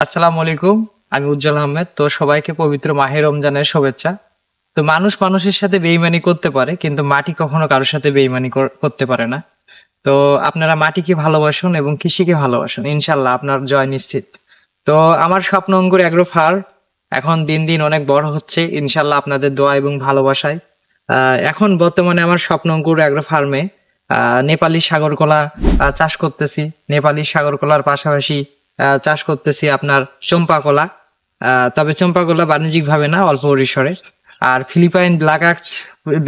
আসসালামু আলাইকুম, আমি উজ্জ্বল আহমেদ। তো সবাইকে পবিত্র মাহে রমজানের শুভেচ্ছা। তো মানুষ মানুষের সাথে বেইমানি করতে পারে, কিন্তু মাটি কখনো কারোর সাথে বেইমানি করতে পারে না। তো আপনারা মাটিকে ভালোবাসুন এবং কৃষিকে ভালোবাসুন ইনশাল্লাহ আপনার জয় নিশ্চিত। তো আমার স্বপ্ন অঙ্গুর অ্যাগ্রো ফার, এখন দিন দিন অনেক বড় হচ্ছে ইনশাল্লাহ আপনাদের দোয়া এবং ভালোবাসায়। এখন বর্তমানে আমার স্বপ্ন অঙ্কুর অ্যাগ্রো ফার্মে নেপালি সাগরকলা চাষ করতেছি। নেপালি সাগরকলার পাশাপাশি চাষ করতেছি আপনার চম্পা কলা। তবে চম্পা কলা বাণিজ্যিকভাবে না, অল্প পরিসরে। আর ফিলিপাইন ব্ল্যাক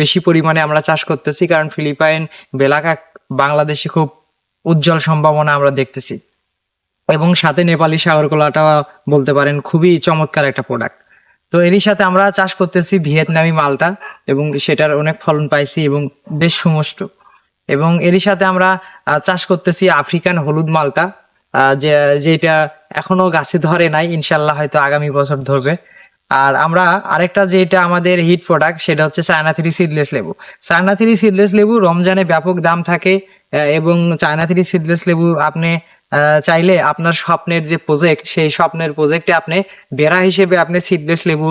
বেশি পরিমাণে আমরা চাষ করতেছি, কারণ ফিলিপাইন ব্ল্যাক আক বাংলাদেশে খুব উজ্জ্বল সম্ভাবনা আমরা দেখতেছি। এবং সাথে নেপালি সাগরকলাটা বলতে পারেন, খুবই চমৎকার একটা প্রোডাক্ট তো এরই সাথে আমরা চাষ করতেছি ভিয়েতনামি মালটা, এবং সেটার অনেক ফলন পাইছি এবং বেশ সুমষ্ট। এবং এরই সাথে আমরা চাষ করতেছি আফ্রিকান হলুদ মালটা। যে, যেটা এখনও গাছে ধরে নাই ইনশাল্লাহ হয়তো আগামী বছর ধরবে। আর আমরা আরেকটা যেটা আমাদের হিট প্রোডাক্ট, সেটা হচ্ছে চায়না থ্রি সিডলেস লেবু। চায়না থ্রি সিডলেস লেবু রমজানে ব্যাপক দাম থাকে এবং চায়না থ্রি সিডলেস লেবু আপনি চাইলে আপনার স্বপ্নের যে প্রজেক্ট সেই স্বপ্নের প্রজেক্টে আপনি বেড়া হিসেবে আপনি সিডলেস লেবু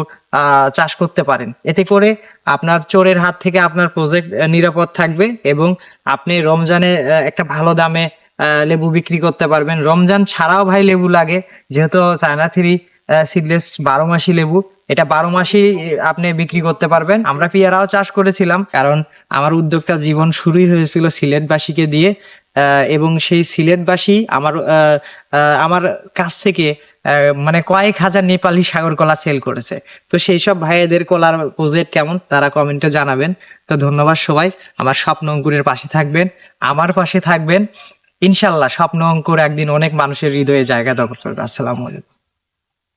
চাষ করতে পারেন। এতে করে আপনার চোরের হাত থেকে আপনার প্রজেক্ট নিরাপদ থাকবে এবং আপনি রমজানে একটা ভালো দামে লেবু বিক্রি করতে পারবেন। রমজান ছাড়াও ভাই লেবু লাগে, যেহেতু চায়না থ্রি সিডলেস বারো মাসি লেবু, এটা বারো মাসই আপনি বিক্রি করতে পারবেন। আমরা পেয়ারাও চাষ করেছিলাম, কারণ আমার উদ্যোক্তা জীবন শুরুই হয়েছিল সিলেটবাসীকে দিয়ে এবং সেই সিলেটবাসী আমার আমার কাছ থেকে মানে কয়েক হাজার নেপালি সাগর কলা সেল করেছে। তো সেই সব ভাইয়েদের কলার প্রজেক্ট কেমন, তারা কমেন্টে জানাবেন। তো ধন্যবাদ সবাই, আমার স্বপ্ন অঙ্কুরের পাশে থাকবেন, আমার পাশে থাকবেন। ইনশাল্লাহ স্বপ্ন অঙ্কুর একদিন অনেক মানুষের হৃদয়ে জায়গা দখল করবে। আসসালাম আলাইকুম।